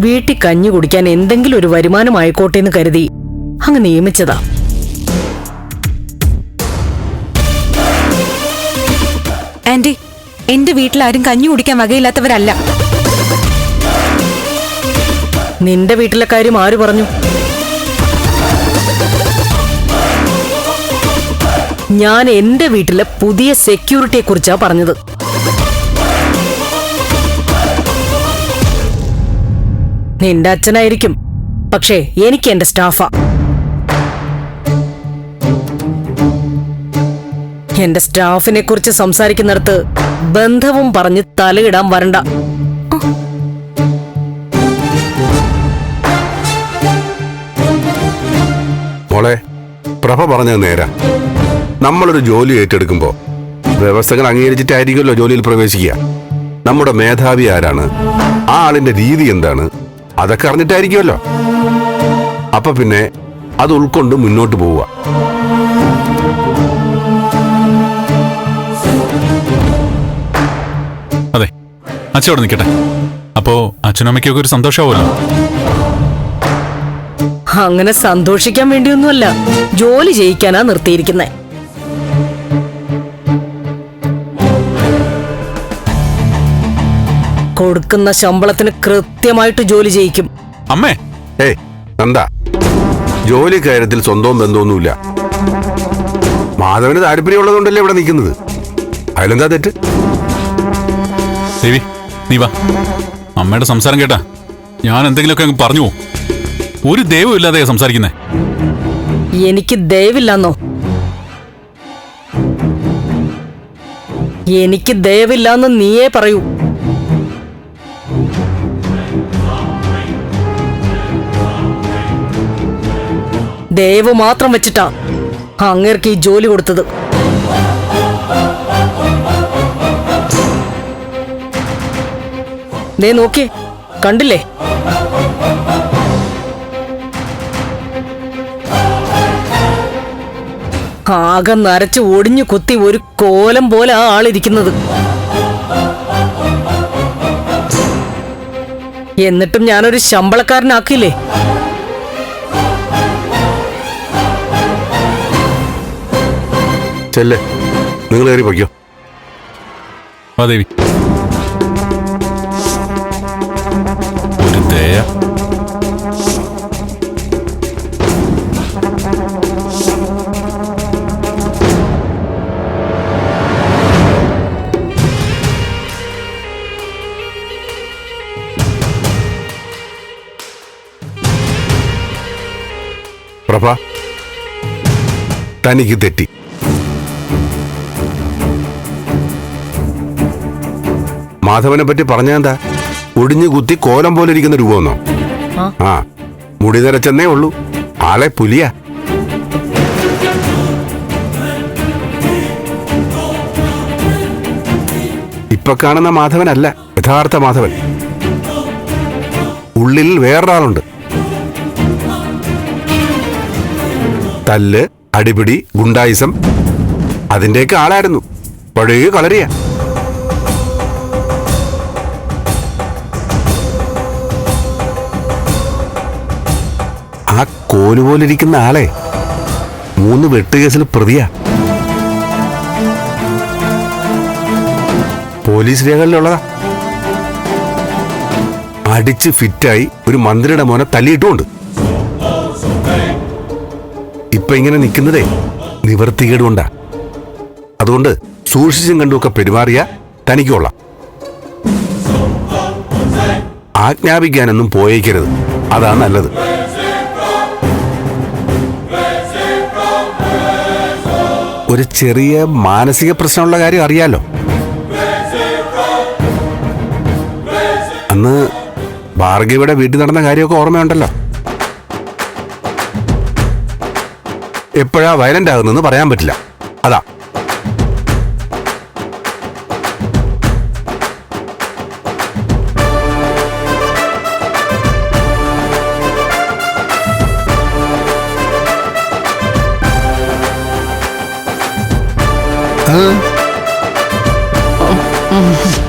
വീട്ടിൽ കഞ്ഞി കുടിക്കാൻ എന്തെങ്കിലും ഒരു വരുമാനം ആയിക്കോട്ടെ എന്ന് കരുതി അങ്ങ് നിയമിച്ചതാ. ആന്റി എന്റെ വീട്ടിൽ ആരും കഞ്ഞി കുടിക്കാൻ വകയില്ലാത്തവരല്ല. നിന്റെ വീട്ടിലെ കാര്യം ആര് പറഞ്ഞു? ഞാൻ എന്റെ വീട്ടിലെ പുതിയ സെക്യൂരിറ്റിയെ കുറിച്ചാ പറഞ്ഞത്. നിന്റെ അച്ഛനായിരിക്കും. പക്ഷേ എനിക്ക് എന്റെ സ്റ്റാഫാ. എന്റെ സ്റ്റാഫിനെ കുറിച്ച് സംസാരിക്കുന്നിടത്ത് ബന്ധവും പറഞ്ഞ് തലയിടാൻ വരണ്ട. മോളെ പ്രഭ പറഞ്ഞത് നേരാ. നമ്മളൊരു ജോലി ഏറ്റെടുക്കുമ്പോൾ വ്യവസ്ഥകൾ അംഗീകരിച്ചിട്ടായിരിക്കുമല്ലോ ജോലിയിൽ പ്രവേശിക്കുക. നമ്മുടെ മേധാവി ആരാണ്? ആ ആളിന്റെ രീതി എന്താണ്? അതൊക്കെ അറിഞ്ഞിട്ടായിരിക്കുമല്ലോ. അപ്പൊ പിന്നെ അത് ഉൾക്കൊണ്ട് മുന്നോട്ട് പോവുക. അതെ അച്ഛൻ അവിടെ നിൽക്കട്ടെ. അപ്പോ അച്ഛനമ്മയ്ക്കൊക്കെ ഒരു സന്തോഷമാവുമല്ലോ? അങ്ങനെ സന്തോഷിക്കാൻ വേണ്ടിയൊന്നുമല്ല. ജോലി ചെയ്യിക്കാനാ നിർത്തിയിരിക്കുന്നെ. കൊടുക്കുന്ന ശമ്പളത്തിന് കൃത്യമായിട്ട് ജോലി ചെയ്യിക്കും. അമ്മേ. ഏയ് നന്ദ. ജോലി കാര്യത്തിൽ സ്വന്തവും ബന്ധമൊന്നുമില്ല മാധവന് താല്പര്യമുള്ളതുകൊണ്ടല്ലേ ഇവിടെ നിൽക്കുന്നത്? അതിലെന്താ തെറ്റ്? ദേവി നീ വാ. അമ്മയുടെ സംസാരം കേട്ടാ. ഞാൻ എന്തെങ്കിലുമൊക്കെ അങ്ങ് പറഞ്ഞു പോവും. ഒരു ദൈവമില്ലാതെ സംസാരിക്കുന്നേ. എനിക്ക് ദയവില്ലെന്നോ? എനിക്ക് ദയവില്ലാന്ന് നീയേ പറയൂ. ദയവ് മാത്രം വെച്ചിട്ടാ അങ്ങേർക്ക് ഈ ജോലി കൊടുത്തത്. ദേ നോക്കി കണ്ടില്ലേ? ആകെ നരച്ച് ഒടിഞ്ഞു കുത്തി ഒരു കോലം പോലെ ആ ആളിരിക്കുന്നത്. എന്നിട്ടും ഞാനൊരു ശമ്പളക്കാരനാക്കിയില്ലേ? ചെല്ലേ? നിങ്ങൾ കയറി പൊയ്ക്കോ. വാ ദേവി. ഒരു ദയ. പ്രഭ തനിക്ക് തെറ്റി. മാധവനെ പറ്റി പറഞ്ഞെന്താ ഒടിഞ്ഞു കുത്തി കോലം പോലെ ഇരിക്കുന്ന രൂപമെന്നോ? ആ. ആ മുടി നിരച്ചെന്നേ ഉള്ളൂ. ആളെ പുലിയാ. ഇപ്പൊ കാണുന്ന മാധവനല്ല യഥാർത്ഥ മാധവൻ. ഉള്ളിൽ വേറൊരാളുണ്ട്. തല്ല് അടിപിടി ഗുണ്ടായിസം. അതിന്റെയൊക്കെ ആളായിരുന്നു. പഴയ കളരിയാ. ആ കോലുപോലിരിക്കുന്ന ആളെ. മൂന്ന് വെട്ടുകേസിൽ പ്രതിയാ. പോലീസ് രേഖകളിലുള്ളതാ. അടിച്ച് ഫിറ്റായി ഒരു മന്ത്രിയുടെ മോനെ തല്ലിയിട്ടുമുണ്ട്. ഇപ്പൊ ഇങ്ങനെ നിൽക്കുന്നതേ നിവർത്തികേടുകൊണ്ടാ. അതുകൊണ്ട് സൂക്ഷിച്ചും കണ്ടുമൊക്കെ പെരുമാറിയ തനിക്കൊള്ളാം. ആജ്ഞാപിക്കാനൊന്നും പോയേക്കരുത്. അതാണ് നല്ലത്. ഒരു ചെറിയ മാനസിക പ്രശ്നമുള്ള കാര്യം അറിയാലോ. അന്ന് ഭാർഗവിയുടെ വീട്ടിൽ നടന്ന കാര്യമൊക്കെ ഓർമ്മയുണ്ടല്ലോ. എപ്പോഴാ വയലന്റ് ആകുന്നെന്ന് പറയാൻ പറ്റില്ല. അതാ. Huh? Oh, mm.